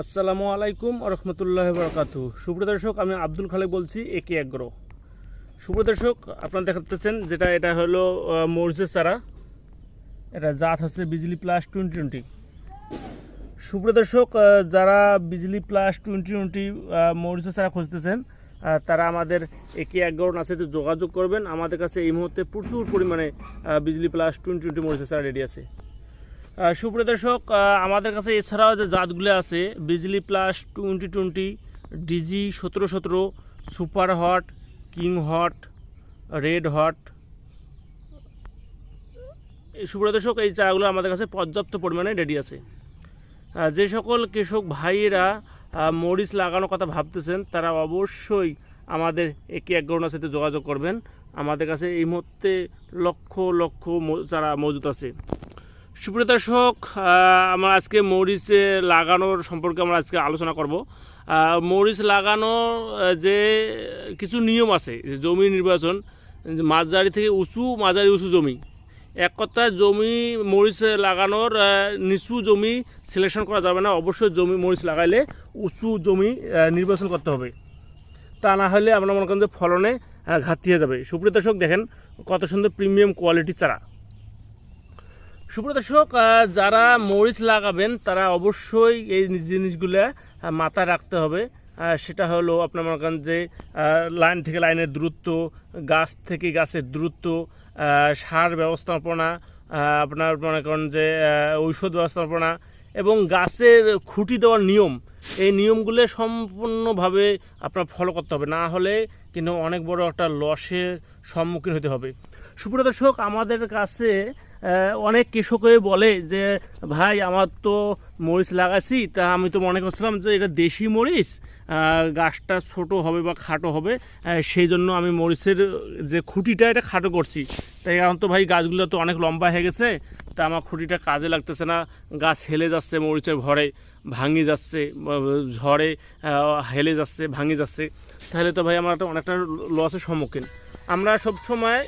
আসসালামু আলাইকুম রহমতুল্লাহ বরকাতু সুপ্রিয় দর্শক, আমি আব্দুল খালেক বলছি একে এগ্রো। সুপ্রিয় দর্শক, আপনারা দেখাতেছেন যেটা, এটা হলো মরিচের চারা। এটা জাত হচ্ছে বিজলি প্লাস টোয়েন্টি টোয়েন্টি। সুপ্রিয় দর্শক যারা বিজলি প্লাস টোয়েন্টি টোয়েন্টি মরিচের চারা খুঁজতেছেন তারা আমাদের একে এগারো নাচেতে যোগাযোগ করবেন। আমাদের কাছে এই মুহূর্তে প্রচুর পরিমাণে বিজলি প্লাস টোয়েন্টি টোয়েন্টি মরিচের চারা রেডি আছে। সুপ্রিয় দর্শক আমাদের কাছে এছাড়াও যে জাতগুলো আছে Bijli plus twenty twenty DG সতেরো সতেরো super hot king hot red hot সুপ্রিয় দর্শক, এই চারাগুলো আমাদের কাছে পর্যাপ্ত পরিমাণে রেডি আছে। যে সকল কৃষক ভাইয়েরা মরিচ লাগানোর কথা ভাবতেছেন, তারা অবশ্যই আমাদের একে এক গণনার সাথে যোগাযোগ করবেন। আমাদের কাছে এই মুহূর্তে লক্ষ লক্ষ চারা মজুদ আছে। সুপ্রিয় দর্শক আমরা আজকে মরিচ লাগানোর সম্পর্কে আমরা আজকে আলোচনা করব। মরিচ লাগানো আহ, যে কিছু নিয়ম আছে যে জমি নির্বাচন মাঝারি থেকে উঁচু মাঝারি উঁচু জমি। এক কথায় জমি মরিচ লাগানোর নিচু জমি সিলেকশন করা যাবে না। অবশ্যই জমি মরিচ লাগাইলে উঁচু জমি নির্বাচন করতে হবে। তা না হলে আপনার মনে করেন যে ফলনে ঘাটতি হয়ে যাবে। সুপ্রিয় দর্শক দেখেন কত সুন্দর প্রিমিয়াম কোয়ালিটি চারা। সুপ্রিয় দর্শক যারা মরিচ লাগাবেন, তারা অবশ্যই এই জিনিসগুলো মাথায় রাখতে হবে। সেটা হলো আপনার মনে করেন যে লাইন থেকে লাইনের দূরত্ব, গাছ থেকে গাছের দূরত্ব সার ব্যবস্থাপনা আপনার মনে করেন যে ঔষধ ব্যবস্থাপনা এবং গাছের খুঁটি দেওয়ার নিয়ম। এই নিয়মগুলো সম্পূর্ণভাবে আপনার ফলো করতে হবে। না হলে কিন্তু অনেক বড় একটা লসের সম্মুখীন হতে হবে। সুপ্রিয় দর্শক, আমাদের কাছে অনেক কৃষকই বলে যে, ভাই, আমার তো মরিচ লাগাইছি তা আমি তো মনে করছিলাম যে, এটা দেশি মরিচ গাছটা ছোট হবে বা খাটো হবে সেই জন্য আমি মরিচের যে খুঁটিটা, এটা খাটো করছি। তাই এখন তো ভাই, গাছগুলো তো অনেক লম্বা হয়ে গেছে, তা আমার খুঁটিটা কাজে লাগতেছে না। গাছ হেলে যাচ্ছে মরিচের ভরে ভাঙি যাচ্ছে ঝড়ে হেলে যাচ্ছে, ভাঙি যাচ্ছে। তাহলে তো ভাই, আমার অনেকটা লসের সম্মুখীন। আমরা সবসময়